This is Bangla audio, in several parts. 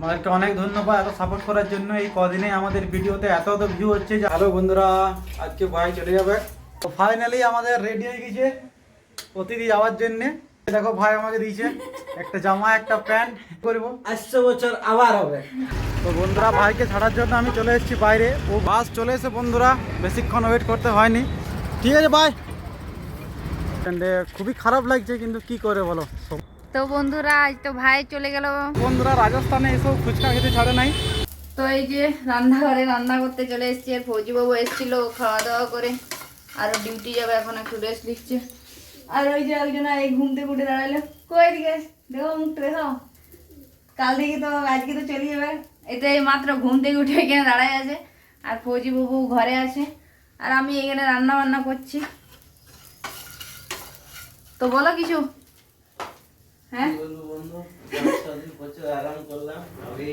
তোমাদেরকে অনেক ধন্যবাদ এত সাপোর্ট করার জন্য। এই কদিনে আমাদের ভিডিওতে এত এত ভিউ হচ্ছে যে হ্যালো বন্ধুরা আজকে ভাই চলে যাবে। তো ফাইনালি আমাদের রেডি হয়ে গেছে অতিথি যাওয়ার জন্য। দেখো ভাই আমাকে দিয়েছে একটা জামা একটা প্যান্ট করব? আসছে বছর আবার হবে। তো বন্ধুরা ভাইকে ছাড়ার জন্য আমি চলে এসেছি বাইরে। ও বাস চলে এসে বন্ধুরা বেশিক্ষণ ওয়েট করতে হয়নি। ঠিক আছে বাই খুবই খারাপ লাগছে কিন্তু কি করে বলো? তো বন্ধুরা আজ তো ভাই চলে গেল। বন্ধুরা রাজস্থানে এসব ফুচকা খেতে ছাড়ে নাই। তো এই যে রান্নাঘরে রান্না করতে চলে এসেছি আর ফৌজিবাবু এসেছিল খাওয়া দাওয়া করে আর ডিউটি যাবে এখন একটু রেস্ট দিচ্ছে আর ওই যে একজন এই ঘুম থেকে উঠে দাঁড়াল কই দিকে দেখো মুখটা দেখো কাল থেকে তো আজকে তো চলে যাবে। এতে মাত্র ঘুম থেকে উঠে এখানে দাঁড়ায় আছে আর ফৌজিবাবু ঘরে আছে আর আমি এখানে রান্না বান্না করছি। তো বলো কিছু। হ্যাঁ? বন্ধু প্রচুর আরাম করলাম আমি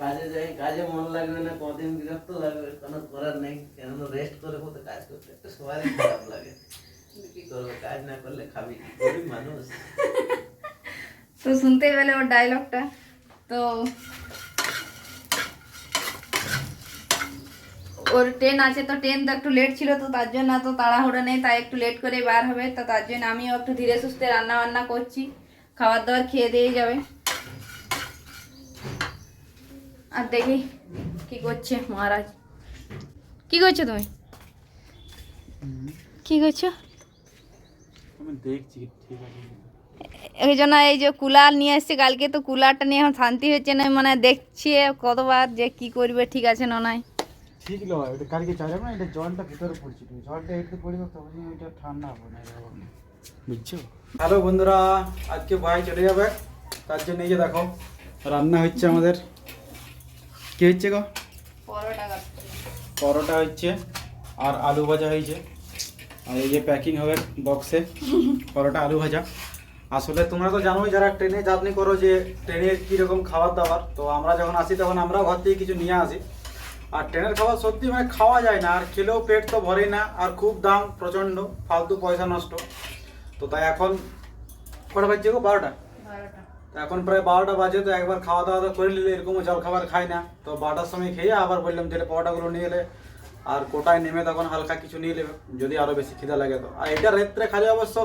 কাজে যাই কাজে মন লাগবে না কদিন বিরক্ত লাগবে কোনো করার নেই কেন রেস্ট করে কোথাও কাজ করতে একটা সবারই খারাপ লাগে। করব কাজ না করলে খাবি গরিব মানুষ। তো শুনতে পেলে ওর ডায়লগটা তো ওর ট্রেন আছে তো ট্রেন তো একটু লেট ছিল তো তার জন্য তো তাড়াহুড়ো নেই তাই একটু লেট করে বার হবে তো তার জন্য আমিও একটু ধীরে সুস্থে রান্না বান্না করছি। খাবার দাবার খেয়ে দিয়ে যাবে। আর দেখি কি করছে মহারাজ। কি করছ তুমি? কি করছ? আমি দেখছি ঠিক আছে। এই জন্য এই যে কুলার নিয়ে এসছে কালকে তো কুলারটা নিয়ে এখন শান্তি হচ্ছে না মানে দেখছি কতবার যে কি করবে ঠিক আছে না নাই। ঠিক লয় ওটা কালকে চাইলে না এটা জলটা ভিতরে পড়ছে তুমি জলটা একটু পড়বে ঠান্ডা হবে না। বুঝছ? হ্যালো বন্ধুরা আজকে ভাই চলে যাবে। তার জন্য এই যে দেখো রান্না হচ্ছে আমাদের। কি হচ্ছে গো? পরোটা পরোটা হচ্ছে আর আলু ভাজা হয়েছে। আর এই যে প্যাকিং হবে বক্সে পরোটা আলু ভাজা। আসলে তোমরা তো জানোই যারা ট্রেনে জার্নি করো যে ট্রেনের কীরকম খাবার দাবার তো আমরা যখন আসি তখন আমরা ঘর থেকে কিছু নিয়ে আসি। আর ট্রেনের খাবার সত্যি মানে খাওয়া যায় না আর খেলেও পেট তো ভরে না আর খুব দাম প্রচণ্ড ফালতু পয়সা নষ্ট। তো তাই এখন কটা বাজছে গো? বারোটা? তো এখন প্রায় বারোটা বাজে তো একবার খাওয়া দাওয়া তো করে নিলে এরকম জল খাবার খাই না। তো বারোটার সময় খেয়ে আবার বললাম যে পরোটাগুলো নিয়ে এলে আর কোটায় নেমে তখন হালকা কিছু নিয়ে নেবে যদি আরও বেশি খিদা লাগে তো। আর এটা রাত্রে খালি অবশ্য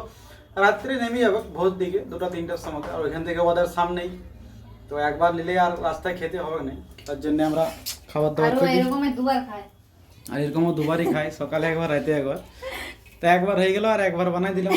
রাত্রে নেমে যাবে ভোর দিকে দুটো তিনটার সময়। আর ওইখান থেকে ওদের সামনেই তো একবার নিলে আর রাস্তায় খেতে হবে না। তার জন্য আমরা খাবার দাবার আর ও করি এরকমের দুবার খায়। আর এরকমও দুবারই খাই সকালে একবার রাতে একবার। তো একবার হয়ে গেল আর একবার বানাই দিলাম।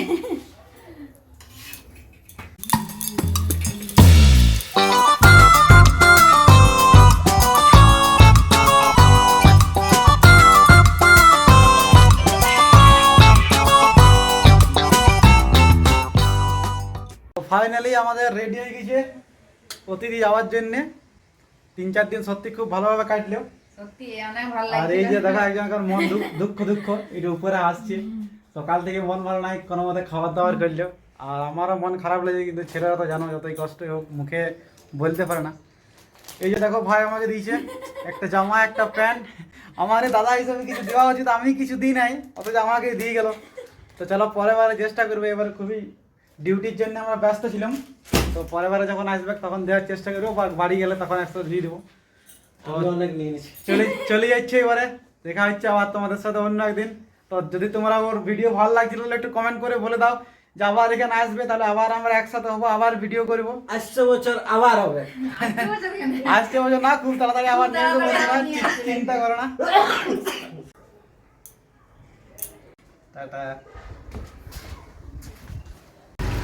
ফাইনালি আমাদের রেডি হয়ে গেছে অতিথি যাওয়ার জন্যে। তিন চার দিন সত্যি খুব ভালোভাবে কাটলেও আর এই যে দেখা একজনকার মন দুঃখ দুঃখ এটা উপরে আসছে। সকাল থেকে মন ভালো নাই কোনো মতে খাবার দাবার করলেও। আর আমারও মন খারাপ লেগেছে কিন্তু ছেলেরা তো জানো যতই কষ্টই হোক মুখে বলতে পারে না। এই যে দেখো ভাই আমাকে দিয়েছে একটা জামা একটা প্যান্ট। আমার দাদা হিসেবে কিছু দেওয়া উচিত আমি কিছু দিই নাই অথচ আমাকে দিয়ে গেল। তো চলো পরের বারে চেষ্টা করব এবার খুবই ডিউটির জন্য আমরা ব্যস্ত ছিলাম। তো পরের বারে যখন আসবে তখন দেওয়ার চেষ্টা করব বাড়ি গেলে তখন একসাথে দিয়ে দেবো আমি অনেক নিয়ে নিছি চলে চলে যাচ্ছে এবারে। দেখা হচ্ছে আবার তোমাদের সাথে অন্য একদিন। তো যদি তোমরা ওর ভিডিও ভালো লাগছিল তাহলে একটু কমেন্ট করে বলে দাও। যে আবার এখানে আসবে তাহলে আবার আমরা একসাথে হব আবার ভিডিও করব। আসছে বছর আবার হবে। আসছে বছর না খুব তাড়াতাড়ি আবার চিন্তা করো না। টাটা।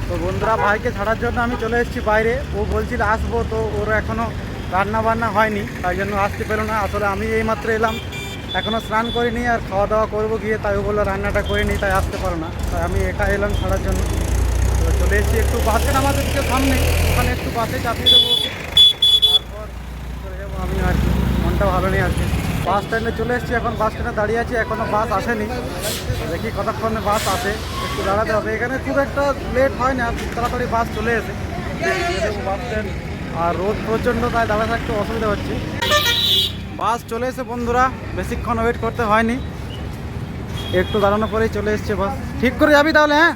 তো বন্ধুরা ভাইকে ছাড়ার জন্য আমি চলে এসেছি বাইরে। ও বলছিল আসব তো ওর এখনও রান্না বান্না হয়নি, তাই জন্য আসতে পেল না। আসলে আমি এইমাত্র এলাম, এখনও স্নান করিনি আর খাওয়া দাওয়া করব গিয়ে, তাই বলল রান্নাটা করিনি তাই আসতে পারো না। তাই আমি একা এলাম ছাড়ার জন্য। তো চলে এসেছি একটু বাসে আমাদের দিকে সামনে, ওখানে একটু বাসে চাপিয়ে দেবো তারপর চলে যাব আমি আর কি, মনটা ভালো নেই আজকে বাস স্ট্যান্ডে চলে এসেছি, এখন বাস স্ট্যান্ডে দাঁড়িয়ে আছি এখনও বাস আসেনি। দেখি কতক্ষণে বাস আসে, একটু দাঁড়াতে হবে। এখানে খুব একটা লেট হয় না তাড়াতাড়ি বাস চলে এসে। Bus stand. আর রোদ প্রচণ্ড, তাই দাঁড়া থাকতে অসুবিধা হচ্ছে। বাস চলে এসে বন্ধুরা, বেশিক্ষণ ওয়েট করতে হয়নি। একটু দাঁড়ানোর পরেই চলে এসছে বাস। ঠিক করে যাবি তাহলে হ্যাঁ?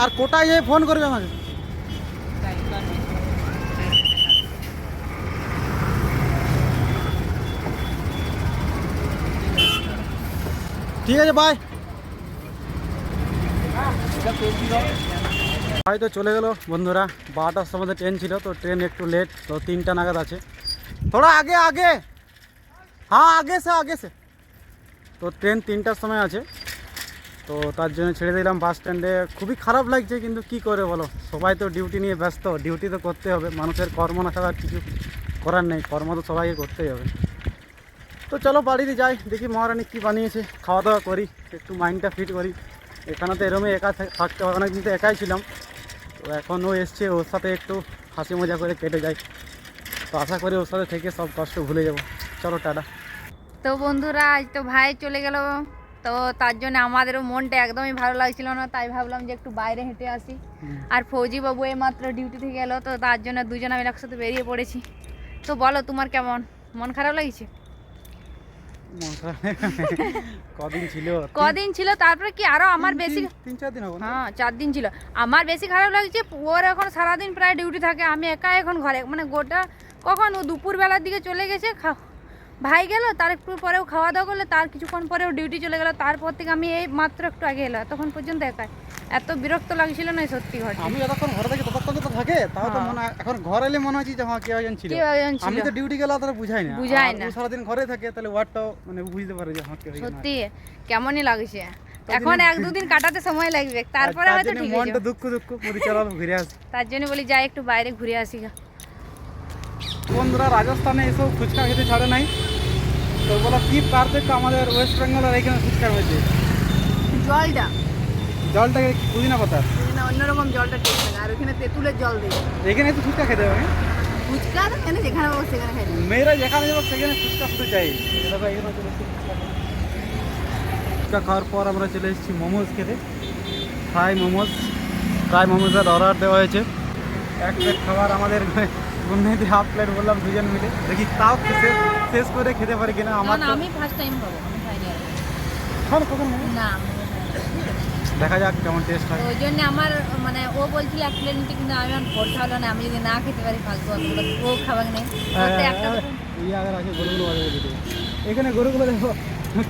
আর কোটায় যেয়ে ফোন করবি আমাকে। ঠিক আছে বাই হয়তো চলে গেল, বন্ধুরা। বারোটার সময় ট্রেন ছিল, তো ট্রেন একটু লেট তো তিনটা নাগাদ আছে। থোড়া আগে আগে! হ্যাঁ আগে সে আগে সে। তো ট্রেন তিনটার সময় আছে। তো তার জন্য ছেড়ে দিলাম বাস স্ট্যান্ডে খুবই খারাপ লাগছে, কিন্তু কি করে বলো? সবাই তো ডিউটি নিয়ে ব্যস্ত ডিউটি তো করতে হবে। মানুষের কর্ম না ছাড়া কিছু করার নেই। কর্ম তো সবাইকে করতেই হবে। তো চলো বাড়িতে যাই, দেখি মহারানী কী বানিয়েছে। খাওয়া দাওয়া করি, একটু মাইন্ডটা ফিট করি। এখানে তো এরমই একা থাক- থাকতে হবে অনেক দিন তো একাই ছিলাম। তো এখন ও এসছে ওর সাথে একটু হাসি মজা করে কেটে যায়। তো আশা করি ওর সাথে থেকে সব কষ্ট ভুলে যাব। চলো টাটা। তো বন্ধুরা আজ তো ভাই চলে গেল। তো তার জন্য আমাদেরও মনটা একদমই ভালো লাগছিল না তাই ভাবলাম যে একটু বাইরে হেঁটে আসি। আর ফৌজি বাবু এই মাত্র ডিউটি থেকে এলো তো তার জন্য দুজন আমি একসাথে বেরিয়ে পড়েছি। তো বলো তোমার কেমন? মন খারাপ লাগছে। কদিন ছিল? কদিন ছিল তারপরে কি আরও আমার বেশি তিন- চার দিন হবে হ্যাঁ চার দিন ছিল। আমার বেশি খারাপ লাগছে ওর এখন সারাদিন প্রায় ডিউটি থাকে আমি একা এখন ঘরে। মানে গোটা কখন ও দুপুরবেলার দিকে চলে গেছে ভাই গেল তার একটু পরেও খাওয়া দাওয়া করলে তার কিছুক্ষণ পরেও ডিউটি চলে গেল তারপর থেকে আমি এই মাত্র একটু আগে এলাম তখন পর্যন্ত একাই। এত বিরক্ত লাগছিল না সত্যি ঘর আমি যতক্ষণ ঘরে থাকি ততক্ষণ তাও তো হ্যাঁ। মনে এখন ঘর এলে মনে হচ্ছে যে হ্যাঁ কেউ একজন ছিল। আমি তো ডিউটি গেলে তারা বুঝাই না। আর না। সারাদিন ঘরে থাকে তাহলে ওয়ার্ডটাও মানে বুঝতে পারে যে হ্যাঁ কেউ সত্যি কেমনই লাগছে। এখন এক দুদিন কাটাতে সময় লাগবে। তারপরে তার হয়তো জন্য ঠিক হয়ে মনটা দুঃখ দুঃখ পুরী চলো ঘুরে আসি। তার জন্য বলি যাই একটু বাইরে ঘুরে আসি গা। বন্ধুরা রাজস্থানে এসব ফুচকা খেতে ছাড়ে নাই। তো বলো কি পার্থক্য আমাদের ওয়েস্ট বেঙ্গল আর এখানে ফুচকা হয়েছে? জলটা। জলটাকে পুদিনা পাতা না অন্যরকম জলটা টেস্ট লাগে আর ওখানে তেঁতুলের জল দিই এখানে তো ফুচকা খেতে হবে ফুচকা তো এখানে যেখানে পাবো সেখানে খাই। মেয়েরা যেখানে যাব সেখানে ফুচকা শুধু চাই। ফুচকা খাতে। ফুচকা খাওয়ার পর আমরা চলে এসেছি মোমোজ খেতে। ফ্রাই মোমোজ। ফ্রাই মোমোজের অর্ডার দেওয়া হয়েছে। এক প্লেট খাবার আমাদের গুন্ডাইতে হাফ প্লেট বললাম দুজন মিলে। দেখি তাও শেষ শেষ করে খেতে পারি কিনা আমার না আমি ফার্স্ট টাইম খাব আমি খাইনি কখন? না খাইনি। দেখা যাক কেমন টেস্ট হয়। ওই জন্য আমার মানে ও বলছিল এক প্লেট নিতে কিন্তু আমি ভরসা হলো না আমি যদি না খেতে পারি ফালতু ও খাবার নেই। হ্যাঁ, একটা তো- ইয়ে আগে আছে গরুগুলো বাজারে দিতে। এখানে গরুগুলো দেখো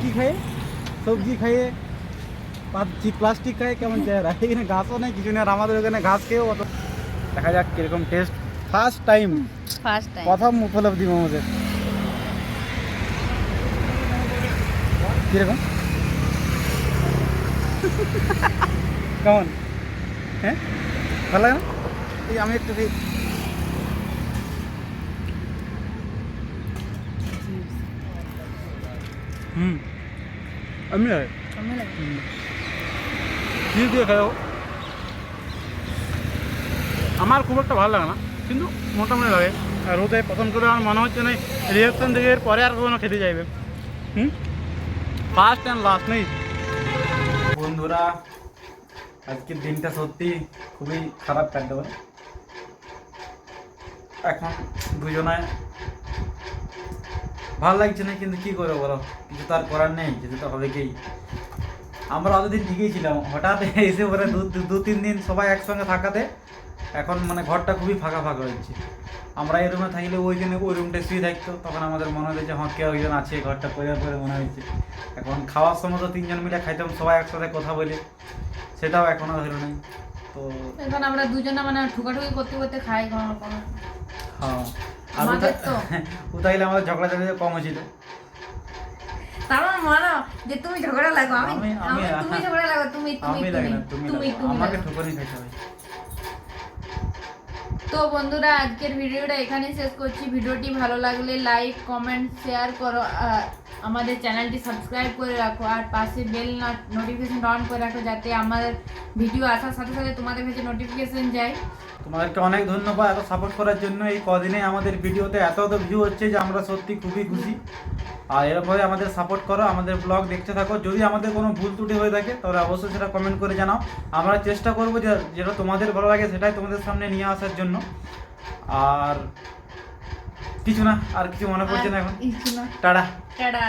কি খায়? সবজি খাইয়ে প্লাস্টিক খায় কেমন চেহারা। এখানে ঘাসও নেই কিছু নেই আর আমাদের ওখানে ঘাস খেয়েও অত দেখা যাক কীরকম taste first time first time প্রথম উপলব্ধি আমাদের কীরকম? কেমন হ্যাঁ ভালো লাগে না? এই আমি একটু হুম। আমি লাগে কি দিয়ে খাও আমার খুব একটা ভালো লাগে না কিন্তু মোটামুটি লাগে। আর ওতে প্রথম করে আমার মনে হচ্ছে না রিয়াকশন দেখে এর পরে আর কখনো খেতে যাইবে হুম? ফার্স্ট অ্যান্ড লাস্ট নেই বন্ধুরা, আজকের দিনটা সত্যি খুবই খারাপ কাটতে পারে এখন দুজনায় ভালো লাগছে না, কিন্তু কি করে বলো? কিছু তো আর করার নেই যেতে তো হবে কি আমরা অতদিন ঠিকই ছিলাম, হঠাৎ এসে পরে দু তিন দিন সবাই একসঙ্গে থাকাতে এখন মানে ঘরটা খুবই ফাঁকা ফাঁকা হচ্ছে। আমরা এই রুমে থাকলে ওইখানে ওই রুমটা শুয়ে থাকতো। তখন আমাদের মনে হতো যে হ্যাঁ কেউ একজন আছে ঘরটা পরিবার করে মনে হয়েছে এখন খাওয়ার সময় তো তিনজন মিলে খাইতাম সবাই একসাথে কথা বলে। সেটাও এখনও হলো নাই। তো এখন আমরা দুজনে মানে ঠুকাঠুকি করতে করতে খাই কোনো হ্যাঁ। আর ওটা- আমাদের ঝগড়া ঝগড়া কম হয়েছিল। মানে যে তুমি ঝগড়া লাগো। আমি আমি- তুমি ঝগড়া লাগো তুমি তুমি তুমি তুমি তুমি আমাকে। ঠুকনি খাইতে হবে তো বন্ধুরা আজকের ভিডিওটা এখানেই শেষ করছি। ভিডিওটি ভালো লাগলে লাইক কমেন্ট শেয়ার করো আমাদের চ্যানেলটি সাবস্ক্রাইব করে রাখো আর পাশে বেল নোটিফিকেশন অন করে রাখো যাতে আমাদের ভিডিও আসার সাথে সাথে তোমাদের কাছে নোটিফিকেশন যায়। তোমাদেরকে অনেক ধন্যবাদ এত সাপোর্ট করার জন্য এই কদিনে আমাদের ভিডিওতে এত এত ভিউ হচ্ছে যে আমরা সত্যি খুবই খুশি। আর এরপরে আমাদের সাপোর্ট করো, আমাদের ব্লগ দেখতে থাকো। যদি আমাদের কোনো ভুল ত্রুটি হয়ে থাকে, তাহলে অবশ্যই সেটা কমেন্ট করে জানাও। আমরা চেষ্টা করব যে যেটা তোমাদের ভালো লাগে সেটাই তোমাদের সামনে নিয়ে আসার জন্য। আর কিছু না আর কিছু মনে পড়ছে না এখন। কিছু না। টাটা। টাটা।